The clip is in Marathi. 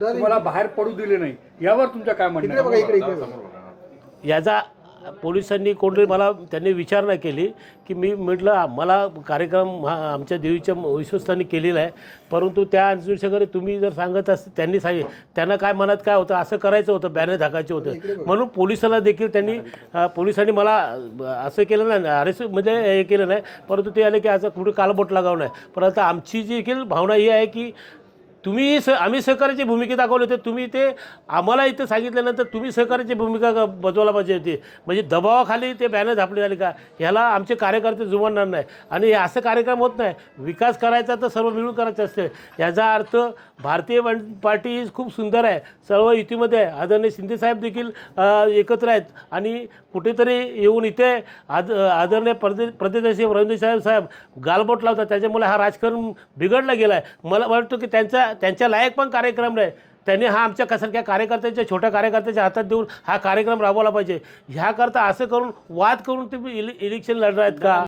तुम्हाला बाहेर पडू दिले नाही. यावर तुमचं काय म्हणणं इकडे बघा आहे? इकडे इकडे बघा. याचा पोलिसांनी कोणतरी मला त्यांनी विचारणा केली की मी म्हटलं मला कार्यक्रम हा आमच्या देवीच्या विश्वस्तांनी केलेला आहे. परंतु त्या अनुषंगाने तुम्ही जर सांगत असते त्यांनी सांगितलं त्यांना काय मनात काय होतं? असं करायचं होतं बॅनर झाकायचे होतं. म्हणून पोलिसाला देखील त्यांनी अ, पोलिसांनी मला अ, असं केलं नाही. अरेस्ट म्हणजे हे केलं नाही. परंतु ते आले की असं कुठे कालबोट लागावं नाही. परंतु आमची जी देखील भावना ही आहे की तुम्ही स आम्ही सहकार्याची भूमिका दाखवली होती तुम्ही ते आम्हाला इथं सांगितल्यानंतर तुम्ही सहकार्याची भूमिका बजवायला पाहिजे होती. म्हणजे दबावाखाली ते बॅनर झापले झाले का? ह्याला आमचे कार्यकर्ते जुमानणार नाही. आणि हे असं कार्यक्रम होत नाही. विकास करायचा तर सर्व मिळून करायचं असते. याचा अर्थ भारतीय वन- पार्टी ही खूप सुंदर आहे. सर्व युतीमध्ये आहे. आदरणीय शिंदेसाहेब देखील एकत्र आहेत. आणि कुठेतरी येऊन इथे आद आदरणीय प्रदे प्रदेश रवींद्र साहेब साहेब गालबोट लावतात. त्याच्यामुळे हा राजकारण बिघडला गेला आहे मला वाटतं की त्यांचा त्यांच्या लायक पण कार्यक्रम नाही. त्यांनी हा आमच्या सारख्या कार्यकर्त्याच्या छोट्या कार्यकर्त्याच्या हातात देऊन हा कार्यक्रम राबवला पाहिजे. ह्याकरता असं करून वाद करून तुम्ही इले इलेक्शन लढणार आहेत का?